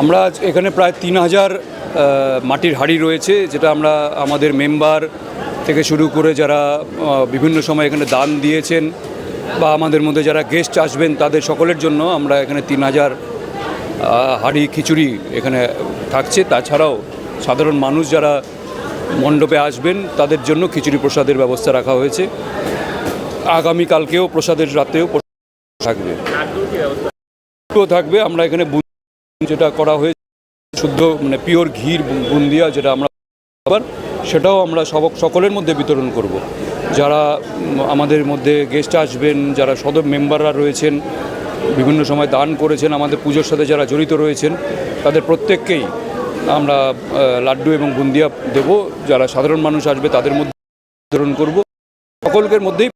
আমরা আজ এখানে প্রায় তিন হাজার মাটির হাড়ি রয়েছে যেটা আমরা আমাদের মেম্বার থেকে শুরু করে যারা বিভিন্ন সময় এখানে দান দিয়েছেন বা আমাদের মধ্যে যারা গেস্ট আসবেন তাদের সকলের জন্য আমরা এখানে তিন হাজার হাড়ি খিচুড়ি এখানে থাকছে। তাছাড়াও সাধারণ মানুষ যারা মণ্ডপে আসবেন তাদের জন্য খিচুড়ি প্রসাদের ব্যবস্থা রাখা হয়েছে। আগামীকালকেও প্রসাদের রাতেও থাকবে। থাকবে। আমরা এখানে যেটা করা হয়েছে, শুদ্ধ মানে পিওর ঘির বুন্দিয়া যেটা আমরা আবার সেটাও আমরা সব সকলের মধ্যে বিতরণ করব। যারা আমাদের মধ্যে গেস্ট আসবেন, যারা সদর মেম্বাররা রয়েছেন, বিভিন্ন সময় দান করেছেন, আমাদের পুজোর সাথে যারা জড়িত রয়েছেন, তাদের প্রত্যেককেই আমরা লাড্ডু এবং বুন্দিয়া দেব। যারা সাধারণ মানুষ আসবে, তাদের মধ্যে বিতরণ করব। সকলের মধ্যেই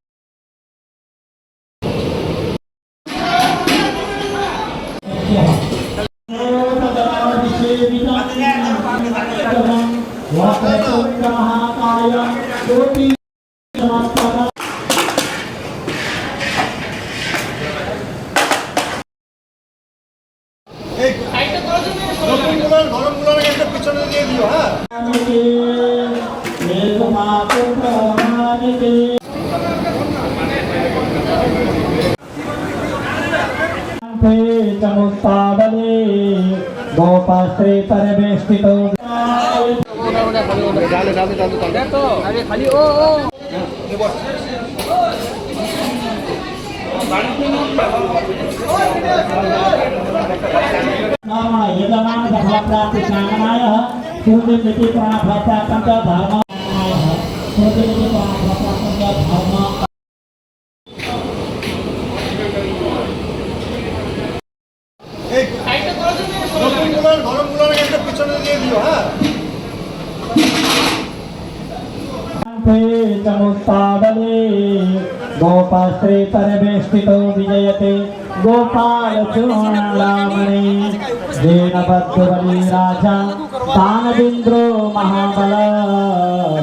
পিছনে দিয়ে দিও হ্যাঁ চমৎপাদলে গোপাশ্রে পরিবেষ্টিত यजमानभाप्राप्तिशामनाय सूर्यमिति प्राणभाप्राप्तं च धर्माय सूर्यमिति प्राणभाप्राप्तं च এই নতুনগুলোর গরমগুলোর একটা পিছনে দিয়ে দিও হ্যাঁ चमुत्पादने गोपाश्री परिवेष्टितो विजयते गोपालचूडामणे जेनबद्धबली राजा दानवेन्द्रो महाबल